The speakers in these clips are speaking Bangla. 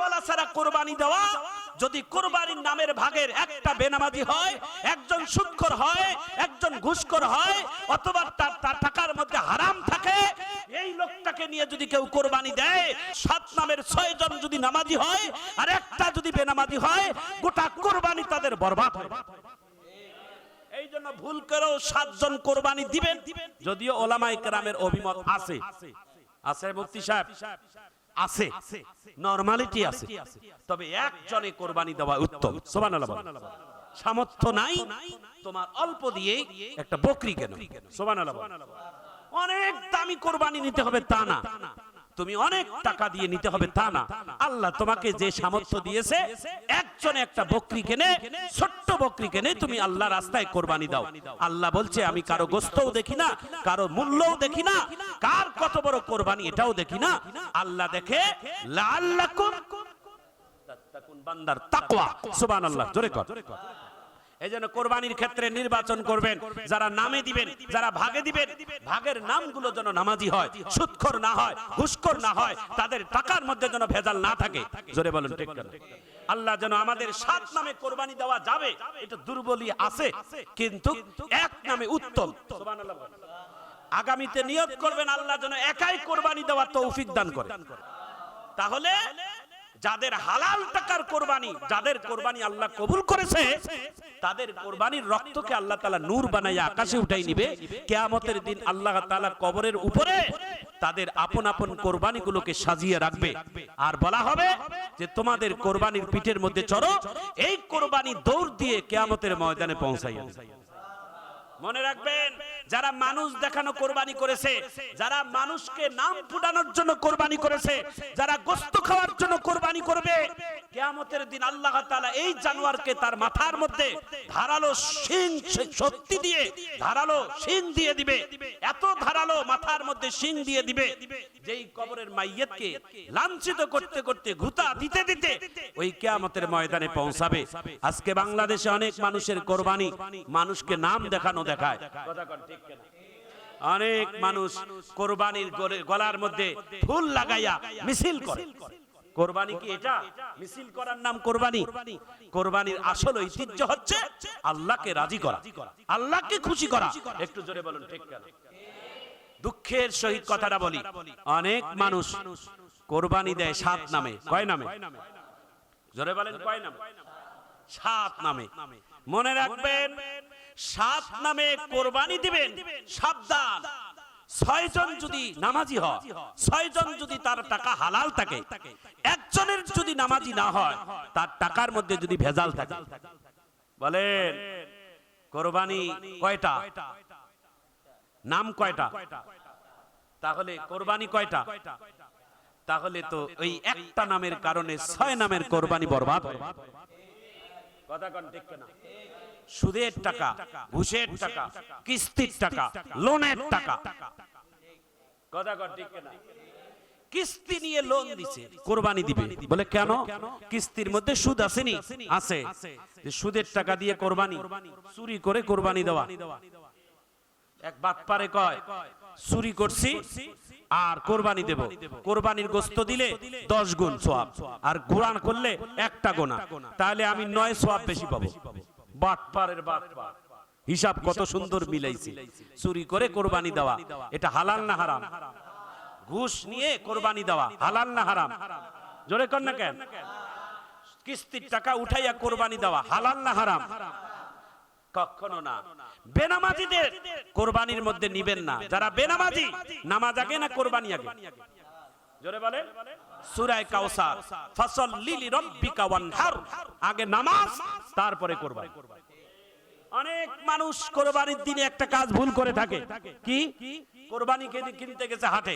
বেনামাজিওয়ালা ছাড়া কোরবানি দেওয়া, যদি কোরবানির নামের ভাগের একটা বেনামাজি হয়, একজন সুৎখর হয়, একজন ঘুষখোর হয়, অথবা তার তার টাকার মধ্যে হারাম থাকে, এই লোকটাকে নিয়ে যদি কেউ কোরবানি দেয়, সাত নামের ছয় জন যদি নামাজি হয়, আর একটা যদি বেনামাজি হয়, গোটা কোরবানি তাদের বরবাদ এই জন্য ভুল করেও সাতজন কোরবানি দিবেন, যদিও ওলামাই কেরামের অভিমত আছে। আছে মুফতি সাহেব। আছে। নরমালিটি আছে। তবে একজনে কোরবানি দেওয়া উত্তম। সুবহানাল্লাহ সামর্থ্য নাই, তোমার অল্প দিয়ে একটা বকরি কেন? সুবহানাল্লাহ অনেক দামি কোরবানি নিতে হবে তা না। তুমি অনেক টাকা দিয়ে নিতে হবে, তা না। আল্লাহ তোমাকে যে সামর্থ্য দিয়েছে, একজনে একটা বকরি কেনে, ছোট্ট বকরি কেনে তুমি আল্লাহ রাস্তায় কোরবানি দাও। আল্লাহ বলছে, আমি কারও গোস্তও দেখি না, কারও মূল্যও দেখি না, কার কত বড় কোরবানি এটাও দেখি না। আল্লাহ দেখে লাল্লাকুম বান্দার তাকওয়া। সুবহানাল্লাহ, জোরে কর। এই জন্য কোরবানির ক্ষেত্রে নির্বাচন করবেন, যারা নামে দিবেন, যারা ভাগে দিবেন, ভাগের নামগুলো যেন নামাজি হয়, সুৎখর না হয়, ঘুষখোর না হয়, তাদের টাকার মধ্যে যেন ভেজাল না থাকে। জোরে বলুন, ঠিক আল্লাহ যেন আমাদের সাত নামে কোরবানি দেওয়া যাবে, এটা দুর্বলই আছে, কিন্তু এক নামে উত্তম। আগামীতে নিয়োগ করবেন, আল্লাহ যেন একাই কোরবানি দেওয়ার তৌফিক দান করে। তাহলে যাদের হালাল টাকার কোরবানি, যাদের কোরবানি আল্লাহ কবুল করেছে, তাদের কোরবানির রক্তকে আল্লাহ তালা নূর বানাইয়া আকাশে উঠাই নিবে কেয়ামতের দিন আল্লাহ তাআলা কবরের উপরে তাদের আপন আপন কোরবানিগুলোকে সাজিয়ে রাখবে আর বলা হবে যে, তোমাদের কোরবানির পিঠের মধ্যে চড়ো, এই কোরবানি দৌড় দিয়ে কেয়ামতের ময়দানে পৌঁছাইয়া। মনে রাখবেন, যারা মানুষ দেখানো কোরবানি করেছে, যারা মানুষকে নাম ফুটানোর জন্য কোরবানি করেছে, যারা গোস্ত খাওয়ার জন্য কোরবানি করবে, কিয়ামতের দিন আল্লাহ তাআলা এই জানোয়ারকে তার মাথার মধ্যে ধারালো শিং শক্তি দিয়ে, ধারালো শিং দিয়ে দিবে, এত ধারালো মাথার মধ্যে শিং দিয়ে দিবে, যেই কবরের মাইয়াতকে লাঞ্ছিত করতে করতে ঘুতা দিতে দিতে ওই কেয়ামতের ময়দানে পৌঁছাবে। আজকে বাংলাদেশে অনেক মানুষের কোরবানি, মানুষকে নাম দেখানো দেখায়। কথা ঠিক কিনা? অনেক মানুষ কোরবানির গলার মধ্যে ফুল লাগাইয়া মিছিল করে। কোরবানি কি এটা? মিছিল করার নাম কোরবানি। কোরবানির আসল ঐতিহ্য হচ্ছে আল্লাহকে রাজি করা। আল্লাহকে খুশি করা। একটু জোরে বলুন ঠিক কেন। দুঃখের সহিত কথাটা বলি। অনেক মানুষ কোরবানি দেয় সাত নামে। কয় নামে? জোরে বলেন কয় নামে? সাত নামে। মনে রাখবেন, সাত নামে কোরবানি দিবেন, সাবধান। ছয়জন যদি নামাজি হয়, ছয়জন যদি তার টাকা হালাল থাকে, একজনের যদি নামাজি না হয়, তার টাকার মধ্যে যদি ভেজাল থাকে। বলেন, কোরবানি কয়টা? নাম কয়টা? তাহলে কোরবানি কয়টা? তাহলে তো ওই একটা নামের কারণে ছয় নামের কোরবানি বরবাদ। কথা কন ঠিক কিনা? সুদের টাকা ঘুষের টাকা কিস্তির টাকা লোনের টাকা। কথা কন ঠিক কিনা? কিস্তি নিয়ে লোন দিছে কোরবানি দিবে। বলে কেন? কিস্তির মধ্যে সুদ আসেনি? আছে। যে সুদের টাকা দিয়ে কোরবানি চুরি করে কোরবানি দেওয়া। এক বাটপারে কয় চুরি করছি আর কোরবানি দেব। কোরবানির গোস্ত দিলে দশ গুণ সোয়াব। আর গুণান করলে একটা গোনা। তাহলে আমি নয় সোয়াব বেশি পাবো। বাটপারের বাটপার হিসাব কত সুন্দর মিলাইছি। চুরি করে কোরবানি দেওয়া। এটা হালাল না হারাম? ঘুষ নিয়ে কোরবানি দেওয়া। হালাল না হারাম? জোরে কর না কেন? কিস্তির টাকা উঠাইয়া কোরবানি দেওয়া। হালাল না হারাম? কখনো না। বেনামাজিদের কোরবানির মধ্যে নিবেন না। যারা বেনামাজি, নামাজ আগে না কোরবানি আগে? মানুষ কোরবানির দিনে একটা কাজ ভুল করে থাকে। কি? কোরবানি হাটে।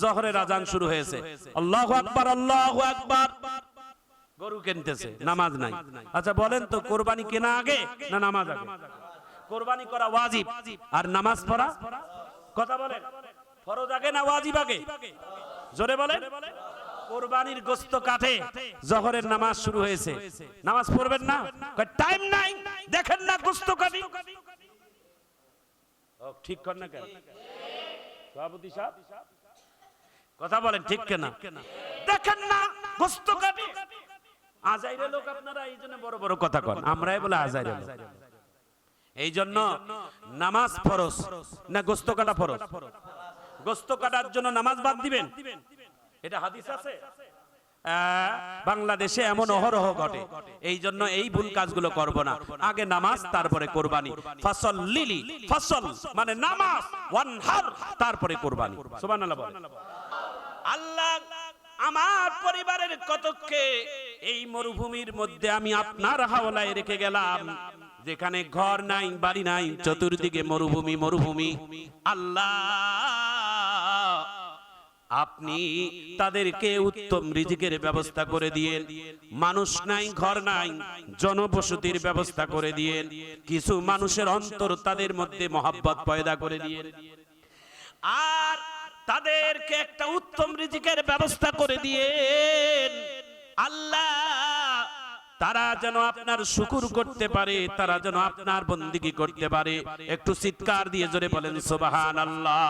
জহরের আজান শুরু হয়েছে। আল্লাহু আকবার আল্লাহু আকবার। গরু কিনতেছে নামাজ নাই। আচ্ছা বলেন তো কোরবানি কেনা আগে না নামাজ আগে? কোরবানি করা ওয়াজিব। আর নামাজ পড়া? কথা বলেন। ফরজ আগে না ওয়াজিব আগে? জোরে বলেন। কোরবানির গোস্ত কাটে জহরের নামাজ শুরু হয়েছে। নামাজ পড়বেন না? টাইম নাই? দেখেন না গোস্ত কাটি ঠিক কর না কেন? সভাপতি সাহেব? কথা বলেন ঠিক কেনা? দেখেন না গোস্ত কাটি আজাইরে লোক আপনারা, এই জন্য বড় বড় কথা কন। আমরাই বলে আজাইরে এই জন্য নামাজ না গোস্ত কাটা গোস্ত কাটার জন্য নামাজ বাদ দিবেন? এটা হাদিস আছে? বাংলাদেশে এমন অহরহ ঘটে। এই জন্য এই ভুল কাজগুলো করব না। আগে নামাজ, তারপরে কোরবানি। ফসল লিলি ফসল মানে নামাজ ওয়ান হার তারপরে কোরবানি। সুবহানাল্লাহ। আল্লাহ আমার পরিবারের কতককে এই মরুভূমির মধ্যে আমি আপনার হাওলায় রেখে গেলাম। যেখানে ঘর নাই, বাড়ি নাই, চতুর্দিকে মরুভূমি মরুভূমি। আল্লাহ, আপনি তাদেরকে উত্তম রিজিকের ব্যবস্থা করে দিয়েন। মানুষ নাই, ঘর নাই, জনবসতির ব্যবস্থা করে দিয়েন। কিছু মানুষের অন্তর তাদের মধ্যে মহাব্বত পয়দা করে দিয়েন। আর তাদেরকে একটা উত্তম রিজিকের ব্যবস্থা করে দিয়েন। আল্লাহ, তারা যেন আপনার শুকুর করতে পারে, তারা যেন আপনার বন্দিগি করতে পারে। একটু চিৎকার দিয়ে জোরে বলেন সুবাহান আল্লাহ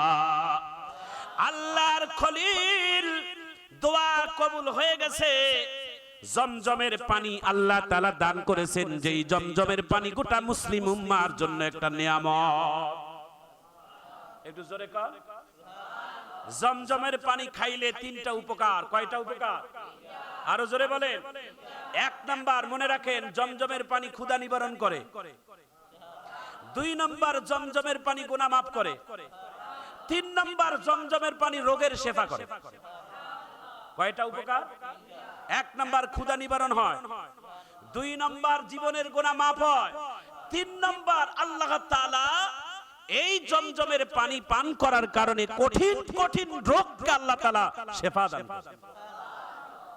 আল্লাহর খলিল দোয়া কবুল হয়ে গেছে। জমজমের পানি আল্লাহ তালা দান করেছেন, যেই জমজমের পানি গোটা মুসলিম উম্মার জন্য একটা নিয়ামত। একটু জোরে কর জমজমের পানি খাইলে তিনটা উপকার। কয়টা উপকার? আরও জোরে বলেন। এক নাম্বার মনে রাখেন, জমজমের পানি ক্ষুধা নিবারণ করে। দুই নাম্বার, জমজমের পানি গুনাহ মাফ করে। তিন নাম্বার, জমজমের পানি রোগের সেবা করে। কয়টা উপকার? এক নাম্বার, ক্ষুধা নিবারণ হয়। দুই নাম্বার, জীবনের গুনাহ মাফ হয়। তিন নাম্বার, আল্লাহ তাআলা এই জমজমের পানি পান করার কারণে কঠিন কঠিন রোগকে আল্লাহ তালা শেফা দান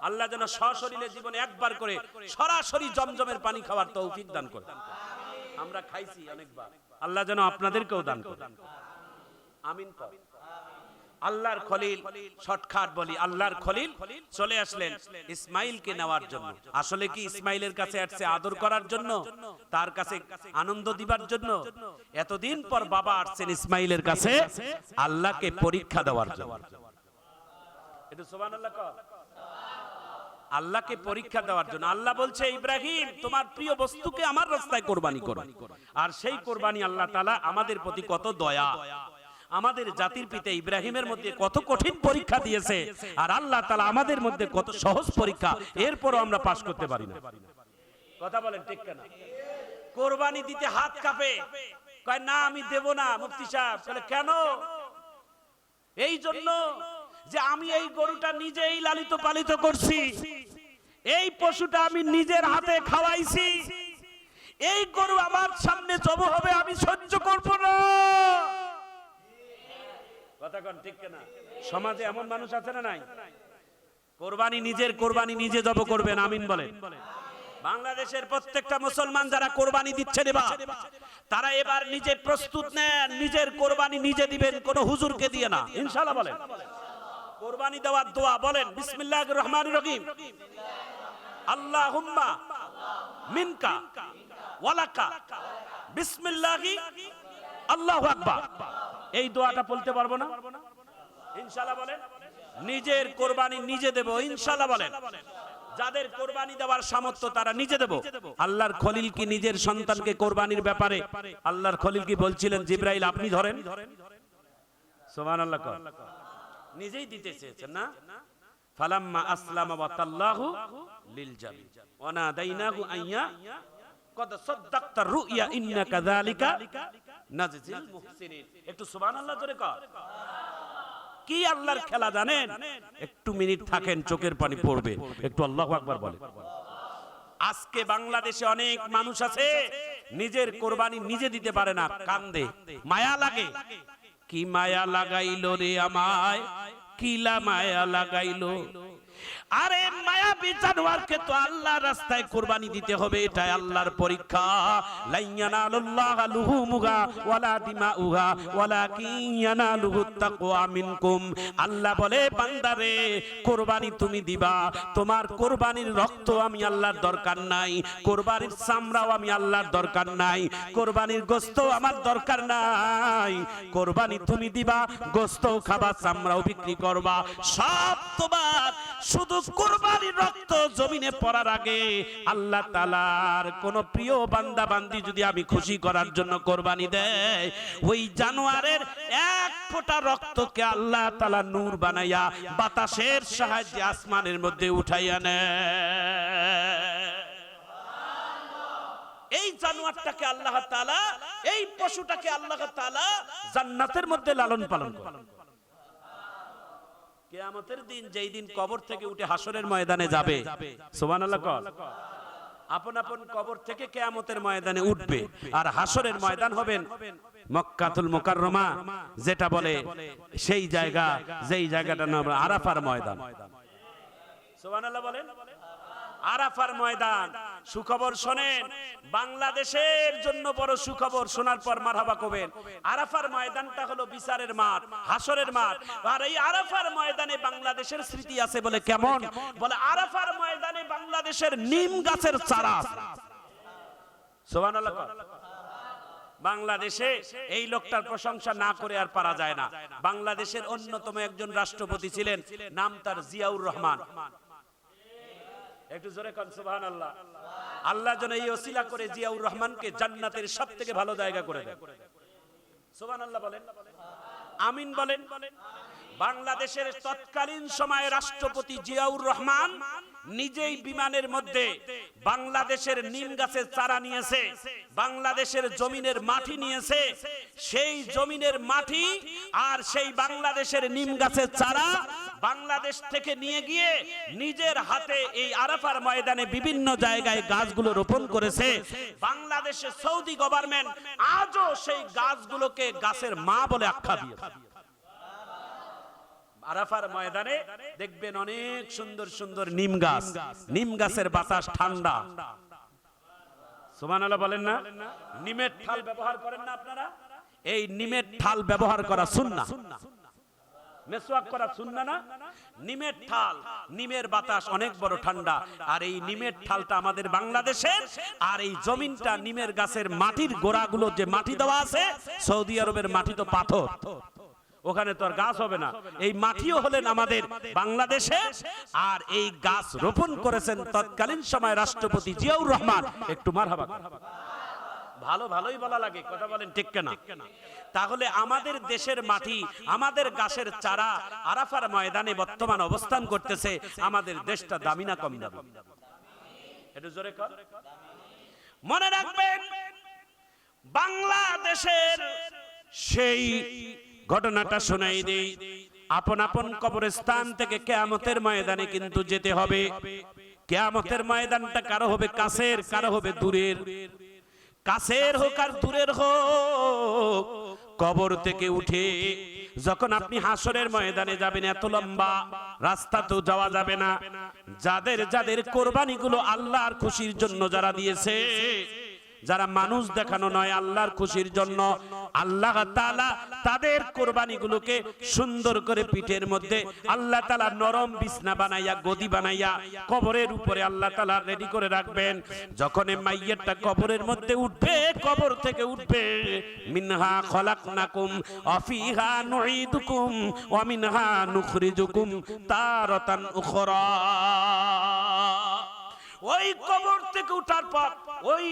আল্লাহ যেন সশরীরে জীবনে একবার করে সরাসরি জমজমের পানি খাওয়ার তৌফিক দান করে আমরা খাইছি অনেকবার। আল্লাহ যেন আপনাদেরকেও দান করে আমিন। আল্লাহর খলিল, শর্টকাট বলি, আল্লাহর খলিল চলে আসলেন ইসমাইলকে নেওয়ার জন্য। আসলে কি ইসমাইলের কাছে আসছে আদর করার জন্য? তার কাছে আনন্দ দিবার জন্য? এতদিন পর বাবা আসছেন ইসমাইলের কাছে আল্লাহকে পরীক্ষা দেওয়ার জন্য। একটু সুবহানাল্লাহ আল্লাহকে পরীক্ষা দেওয়ার জন্য। আল্লাহ বলছে, ইব্রাহিম, তোমার প্রিয় বস্তুকে আমার রাস্তায় কোরবানি করো। আর সেই কোরবানি আল্লাহ তাআলা আমাদের প্রতি কত দয়া। আমাদের জাতির পিতা ইব্রাহিমের মধ্যে কত কঠিন পরীক্ষা দিয়েছে। আর আল্লাহ তাআলা আমাদের মধ্যে কত সহজ পরীক্ষা। এরপরও আমরা পাশ করতে পারি না। কথা বলেন ঠিক কেনা? কোরবানি দিতে হাত কাঁপে। কয় না আমি দেব না মুফতি সাহেব। বলে কেন? এই জন্য যে আমি এই গরুটা নিজেই লালিত পালিত করছি। এই পশুটা আমি নিজের হাতে খাওয়াইছি। এই গরু আমার সামনে জব হবে আমি সহ্য করব না। কথা কন, ঠিক না সমাজে এমন মানুষ আছে না নাই? কোরবানি নিজের কোরবানি নিজে জব করবেন, আমিন বলেন। বাংলাদেশের প্রত্যেকটা মুসলমান যারা কোরবানি দিচ্ছেন এবার তারা এবার নিজে প্রস্তুত নেন, নিজের কোরবানি নিজে দিবেন, কোন হুজুরকে দিয়ে না। ইনশাআল্লাহ বলেন। কোরবানি দেওয়ার দোয়া বলেন, বিসমিল্লাহির রহমানির রহিম। আল্লাহুম্মা মিনকা ওয়ালাকা। বিসমিল্লাহি, আল্লাহু আকবার। এই দোয়াটা বলতে পারব না? ইনশাআল্লাহ বলেন। নিজের কোরবানি নিজে দেব, ইনশাআল্লাহ বলেন। যাদের কোরবানি দেওয়ার সামর্থ্য, তারা নিজে দেব। আল্লাহর খলিল কি নিজের সন্তানকে কোরবানির ব্যাপারে? আল্লাহর খলিল কি বলছিলেন, জিব্রাইল, আপনি ধরেন? সুবহানাল্লাহ কর। নিজেই দিতে চেয়েছেন না? ফালাম্মা আসলামা ওয়া তাল্লাহু লিল জামিন ওয়া নাদাইনাহু আইয়া কদ সাদ্দাকতা রুইয়া ইন্নাকা যালিকা নাজজিল মুহসিনিন। একটু সুবহানাল্লাহ জোরে কর। কি আল্লাহর খেলা জানেন? একটু মিনিট থাকেন চোখের পানি পড়বে। একটু আল্লাহু আকবার বলে আজকে বাংলাদেশে অনেক মানুষ আছে নিজের কোরবানি নিজে দিতে পারে না কান্দে। মায়া লাগে। কি মায়া লাগাইলো রে আমায়? কিলা মায়া লাগাইলো? আরে মায়াবী জানোয়ারকে তো আল্লাহ রাস্তায় কোরবানি দিতে হবে, এটাই আল্লাহর পরীক্ষা। লাইয়ানালুল্লাহ লুহুমুহা ওয়ালা দিমাউহা, ওয়ালাকিন ইয়ানালুহু তাকওয়া মিনকুম। আল্লাহ বলে, বান্দারে, কোরবানি তুমি দিবা। তোমার কোরবানির রক্ত আমি আল্লাহর দরকার নাই, কোরবানির চামড়াও আমি আল্লাহর দরকার নাই, কোরবানির গোস্ত আমার দরকার নাই। কোরবানি তুমি দিবা গোস্ত খাবা, চামড়াও বিক্রি করবা। সব তোমার শুধু কোরবানির রক্ত জমিনে পড়ার আগে আল্লাহ তালার কোন প্রিয় বান্দা বান্দি যদি আমি খুশি করার জন্য কোরবানি দেয়, ওই এক রক্তকে আল্লাহ তালা নূর বানাইয়া বাতাসের সাহায্যে আসমানের মধ্যে উঠাইয়া নেয়। এই জানোয়ারটাকে আল্লাহ তাআলা, এই পশুটাকে আল্লাহ তাআলা জান্নাতের মধ্যে লালন পালন করেন কিয়ামতের দিন যেই দিন কবর থেকে উঠে হাসরের ময়দানে যাবে। কল আপন আপন কবর থেকে কেয়ামতের ময়দানে উঠবে। আর হাসরের ময়দান হবেন মক্কাতুল মোকাররমা, যেটা বলে সেই জায়গা, যেই জায়গাটা নাম আরাফার ময়দান। সুবহানাল্লাহ বলেন। আরাফার ময়দান। সুখবর শোনেন, বাংলাদেশের জন্য বড় সুখবর শোনার পর মারহাবা কবেন। আরাফার ময়দানটা হলো বিচারের মাঠ, হাসরের মাঠ। আর এই আরাফার ময়দানে বাংলাদেশের স্মৃতি আছে বলে কেমন? বলে আরাফার ময়দানে বাংলাদেশের নিম গাছের চারা। সুবহানাল্লাহ বাংলাদেশে এই লোকটার প্রশংসা না করে আর পারা যায় না। বাংলাদেশের অন্যতম একজন রাষ্ট্রপতি ছিলেন, নাম তার জিয়াউর রহমান। একটু জোরে কন সুবহান আল্লাহ আল্লাহ যেন এই ওসিলা করে জিয়াউর রহমানকে জান্নাতের সব থেকে ভালো জায়গা করে দেয়। সুবহান আল্লাহ বলেন। আমিন বলেন। বাংলাদেশের তৎকালীন সময়ে রাষ্ট্রপতি জিয়াউর রহমান নিজেই বিমানের মধ্যে বাংলাদেশের নিম গাছের চারা নিয়েছে, বাংলাদেশের জমিনের মাটি নিয়েছে, সেই জমিনের মাটি আর সেই বাংলাদেশের নিম গাছের চারা বাংলাদেশ থেকে নিয়ে গিয়ে নিজের হাতে এই আরাফার ময়দানে বিভিন্ন জায়গায় গাছগুলো রোপণ করেছে। বাংলাদেশের সৌদি গভর্নমেন্ট আজও সেই গাছগুলোকে গাছের মা বলে আখ্যা দিয়েছে। আরাফার ময়দানে দেখবেন অনেক সুন্দর সুন্দর নিম গাছ। নিম গাছের বাতাস ঠান্ডা। সুবহানাল্লাহ বলেন না? নিমের ঠাল ব্যবহার করেন না আপনারা? এই নিমের ঠাল ব্যবহার করা বাতাস অনেক বড় ঠান্ডা। আর এই নিমের ঠালটা আমাদের বাংলাদেশের আর এই নিমের গাছের মাটির যে মাটি দেওয়া আছে, সৌদি আরবের মাটি তো পাথর। ওখানে তো আর গাছ হবে না। এই মাটিও হলেন আমাদের বাংলাদেশে। আর এই গাছ রোপণ করেছেন তৎকালীন সময় রাষ্ট্রপতি জিয়াউর রহমান। একটু মারহাবা। ভালো ভালোই বলা লাগে কথা বলেন ঠিক কেনা। তাহলে আমাদের দেশের মাটি আমাদের গাছের চারা আরাফার ময়দানে বর্তমান অবস্থান করতেছে। আমাদের দেশটা দামি না কম দামি। একটু জোরে কর। মনে রাখবেন। বাংলাদেশের সেই ঘটনাটা শোনাই দেই। আপন আপন কবরস্থান থেকে কেয়ামতের ময়দানে কিন্তু যেতে হবে। কেয়ামতের ময়দানটা কারও হবে কাছের, কারও হবে দূরের। কাছের হোক আর দূরের হোক, কবর থেকে উঠে যখন আপনি হাসরের ময়দানে যাবেন, এত লম্বা রাস্তা তো যাওয়া যাবে না। যাদের যাদের কোরবানিগুলো আল্লাহর খুশির জন্য যারা দিয়েছে যারা মানুষ দেখানো নয় আল্লাহর খুশির জন্য, আল্লাহ তাআলা তাদের কোরবানিগুলোকে সুন্দর করে পিঠের মধ্যে আল্লাহ তাআলা নরম বিছনা বানাইয়া, গদি বানাইয়া কবরের উপরে আল্লাহ তালা রেডি করে রাখবেন। যখন মাইয়ারটা কবরের মধ্যে উঠবে, কবর থেকে উঠবে, মিনহা খলাকনাকুম অফিহা নুঈদুকুম ওয়া মিনহা নুখরিজুকুম তারাতান উখরা। ওই কবর থেকে উঠার পর ওই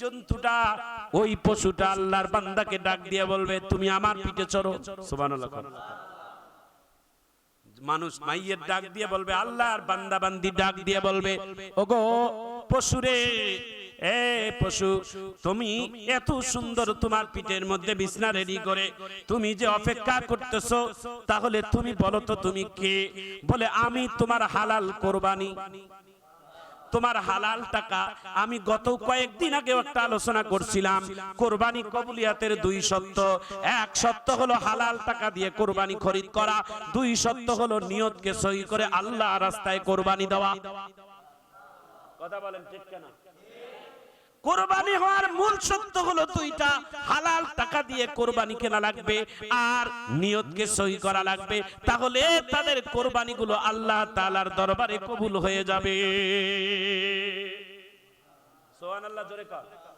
জন্তুটা, ওই পশুটা আল্লাহর বান্দাকে ডাক দিয়ে বলবে, তুমি আমার পিঠে চড়ো। সুবহানাল্লাহ মানুষ মাইয়ের ডাক দিয়ে বলবে, আল্লাহর বান্দা বান্দি ডাক দিয়ে বলবে, ওগো পশুরে, এ পশু, তুমি এত সুন্দর তোমার পিঠের মধ্যে বিছনা রেডি করে, তুমি যে অপেক্ষা করতেছো, তাহলে তুমি বলো তো তুমি কে? বলে, আমি তোমার হালাল কোরবানি। তোমার হালাল টাকা আমি গত কয়েকদিন আগে একটা আলোচনা করছিলাম। কোরবানি কবুলিয়াতের দুই সত্য এক সত্য হলো হালাল টাকা দিয়ে কোরবানি খরিদ করা। দুই সত্য হলো নিয়তকে সহি করে আল্লাহ রাস্তায় কোরবানি দেওয়া। কথা বলেন ঠিক কেনা? কোরবানি হওয়ার মূল সত্য হলো দুইটা, হালাল টাকা দিয়ে কোরবানি কেনা লাগবে আর নিয়তকে সহি করা লাগবে। তাহলে তাদের কোরবানিগুলো আল্লাহ তালার দরবারে কবুল হয়ে যাবে। সোহান আল্লাহ জোরে